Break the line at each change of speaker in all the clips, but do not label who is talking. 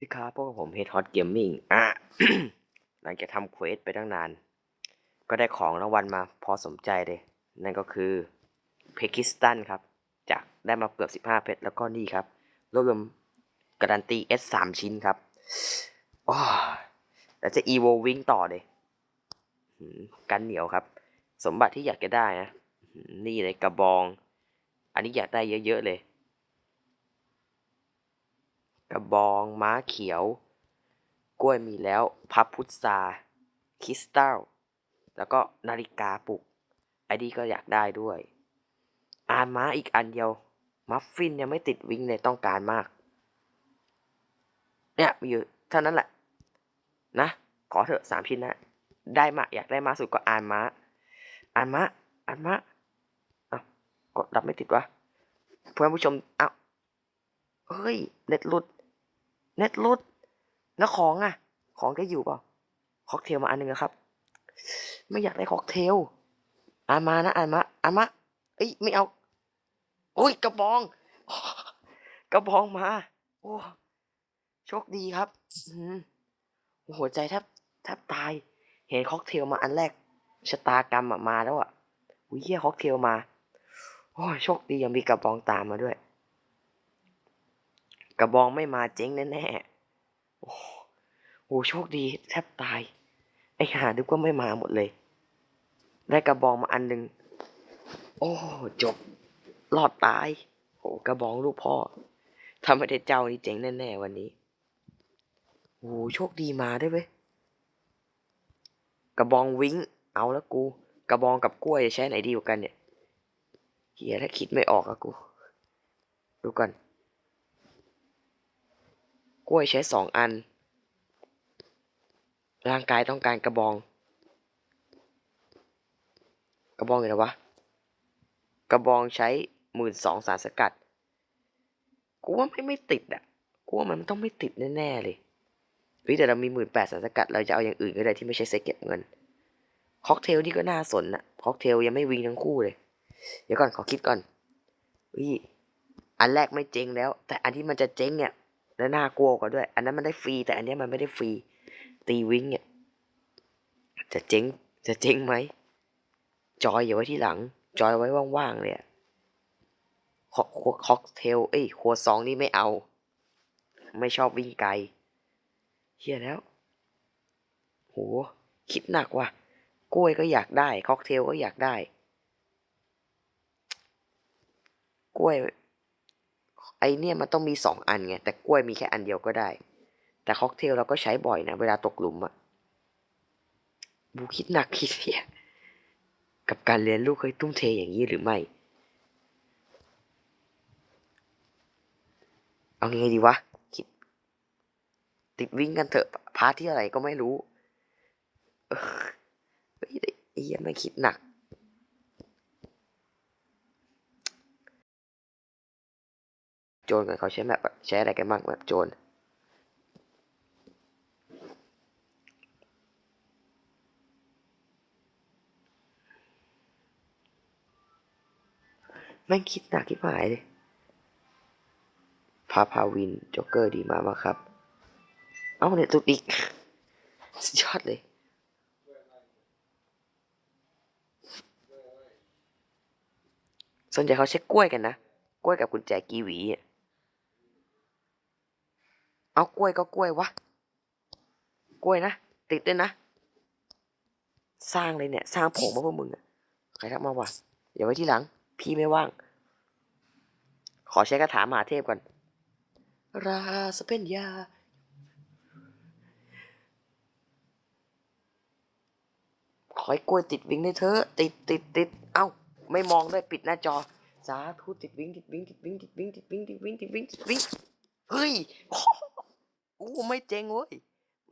สวัสดีครับพวกผมเฮดฮอตเกมมิ่งอะหลังจากทำเควสไปตั้งนาน ก็ได้ของรางวัลมาพอสมใจเลย นั่นก็คือเพกิสตันครับ จากได้มาเกือบ 15 เพชร แล้วก็นี่ครับ รวบรวมการันตี S 3ชิ้นครับว้าแล้วจะ Evo Wing ต่อเลยกันเหนียวครับ สมบัติที่อยากจะได้นะ นี่เลยกระบอง อันนี้อยากได้เยอะ ๆ เลย กระบอง ม้าเขียว กล้วยมีแล้ว พับพุทราคริสตัล แล้วก็นาฬิกาปลุก ไอ้ดีก็อยากได้ด้วย อานม้าอีกอันเดียว มัฟฟินยังไม่ติดวิ่งเลยต้องการมาก เนี่ยมีอยู่เท่านั้นแหละ นะ ขอเถอะสามชิ้นนะ ได้มาอยากได้มาสุดก็อานม้า อานม้า อานม้าเอ้ากดดับไม่ติดวะเพื่อนผู้ชมเอ้าเฮ้ย เน็ตหลุด เน็ตลุดแล้วของอะ ของจะอยู่เปล่าค็อกเทลมาอันหนึ่งนะครับ ไม่อยากได้ค็อกเทลอ่านมานะอ่านมาอ่านมาเอ้ยไม่เอาโอ้ยกระบอง กระบองมา โอ้โชคดีครับหัวใจแทบแทบตาย เห็นค็อกเทลมาอันแรกชะตากรรมมาแล้วอะอุ้ยเหี้ยค็อกเทลมา โอ้ยโชคดียังมีกระบองตามมาด้วย กระบองไม่มาเจ๊งแน่ๆ โอ้โหโชคดีแทบตาย ไอ้หาดูก็ไม่มาหมดเลย ได้กระบองมาอันหนึ่ง โอ้จบรอดตายโอ้กระบองลูกพ่อทำให้ได้เจ้านี่เจ๋งแน่ๆวันนี้โอ้โชคดีมาด้วยเว้ยกระบองวิ้งเอาแล้วกู กระบองกับกล้วยจะใช้ไหนดีกว่ากันเนี่ยเฮียถ้าคิดไม่ออกอะกู ดูก่อน กล้วยใช้สองอัน ร่างกายต้องการกระบอง กระบองอยู่ไหนวะ กระบองใช้หมื่นสองสารสกัด กูว่าไม่ไม่ติดอะ กูว่ามันต้องไม่ติดแน่ๆเลยเฮ้ยแต่เรามีหมื่นแปดสารสกัด เราจะเอาอย่างอื่นก็ได้ที่ไม่ใช่เซ็ตเก็บเงิน ค็อกเทลนี่ก็น่าสนนะค็อกเทลยังไม่วิงทั้งคู่เลย เดี๋ยวก่อนขอคิดก่อนวิอันแรกไม่เจ๊งแล้ว แต่อันที่มันจะเจ๊งเนี่ย และน่ากลัวกว่าด้วย อันนั้นมันได้ฟรีแต่อันนี้มันไม่ได้ฟรีตีวิ่งเนี่ยจะเจ๊งจะเจ๊งไหมจอยอย่าไว้ที่หลัง จอยไว้ว่างๆเลยอะคอกค็อกเทลเอ้ยครัวซองนี่ไม่เอา ไม่ชอบวิ่งไกลเฮียแล้วโหคิดหนักว่ะกล้วยก็อยากได้ ค็อกเทลก็อยากได้ กล้วย ไอเนี่ยมันต้องมีสองอันไงแต่กล้วยมีแค่อันเดียวก็ได้ แต่ค็อกเทลเราก็ใช้บ่อยนะ เวลาตกหลุมอะบูคิดหนักคิดเพียกับการเรียนลูกเคยทุ่มเทอย่างนี้หรือไม่ เอาไงดีวะคิด ติดวิ่งกันเถอะพาร์ทที่อะไรก็ไม่รู้ เออเฮ้ยไอ้เหี้ยไม่คิดหนัก โจรกันเขาใช้แบบใช้อะไรกันบ้างแบบโจรแม่งคิดหนักที่หายเลยพาพาวินจ็อกเกอร์ดีมากมากครับ เอ้าเนี่ยตุกอีกสุดยอดเลย ส่วนใหญ่เขาใช้กล้วยกันนะ กล้วยกับกุญแจกีวีอะ เอากล้วยก็กล้วยวะ กล้วยนะ ติดด้วยนะ สร้างเลยเนี่ย สร้างผมมาพวกมึงอะใครทักมาวะอย่าไว้ที่หลัง พี่ไม่ว่าง ขอใช้คาถามหาเทพก่อน ราสเปนยา ขอให้กล้วยติดวิ่งได้เถอะ ติดติดติด เอ้า ไม่มองด้วยปิดหน้าจอสาธุติดวิ่งติดวิ่งติดวิ่งติดวิ่งติดวิ่งติดวิ่งติดวิ่งติดวิ่งเฮ้ย โอ้ไม่เจ๊งเว้ย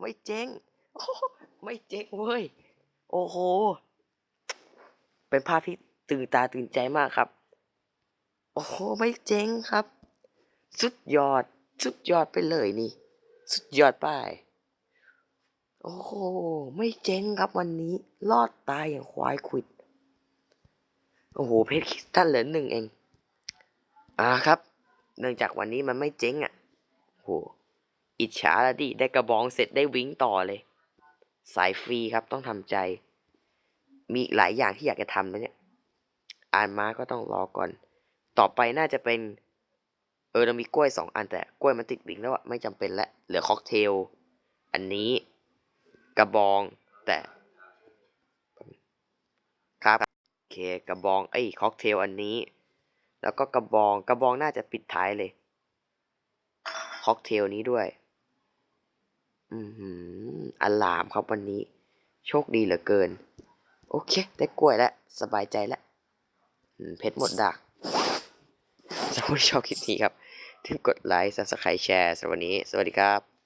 ไม่เจ๊งโอ้ไม่เจ๊งเว้ย โอ้โห เป็นภาพที่ตื่นตาตื่นใจมากครับ โอ้โห ไม่เจ๊งครับ สุดยอด สุดยอดไปเลยนี่ สุดยอดไปโอ้โห ไม่เจ๊งครับวันนี้ รอดตายอย่างควายขวิด โอ้โห เพชรคริสตัลเหลือหนึ่งเอง อ่าครับ เนื่องจากวันนี้มันไม่เจ๊งอะโห อิจฉาละดิได้กระบองเสร็จได้วิ่งต่อเลย สายฟรีครับต้องทำใจ มีหลายอย่างที่อยากจะทำนะเนี่ย อ่านมาก็ต้องรอก่อน ต่อไปน่าจะเป็น เออเรามีกล้วยสองอันแต่กล้วยมันติดบิ่งแล้วอะไม่จำเป็นล้วเหลือค็อกเทล อันนี้กระบองแต่ครับโอเคกระบองไอ้ค็อกเทลอันนี้ แล้วก็กระบองกระบองน่าจะปิดท้ายเลยค็อกเทลนี้ด้วย อือหือลามครับวันนี้ โชคดีเหลือเกิน โอเค ได้กล้วยแล้ว สบายใจแล้วเพชรหมดดักสำหรับชอบคลิปนี้ครับถึงกดไลค์ subscribe แชร์สำหรับวันนี้ สวัสดีครับ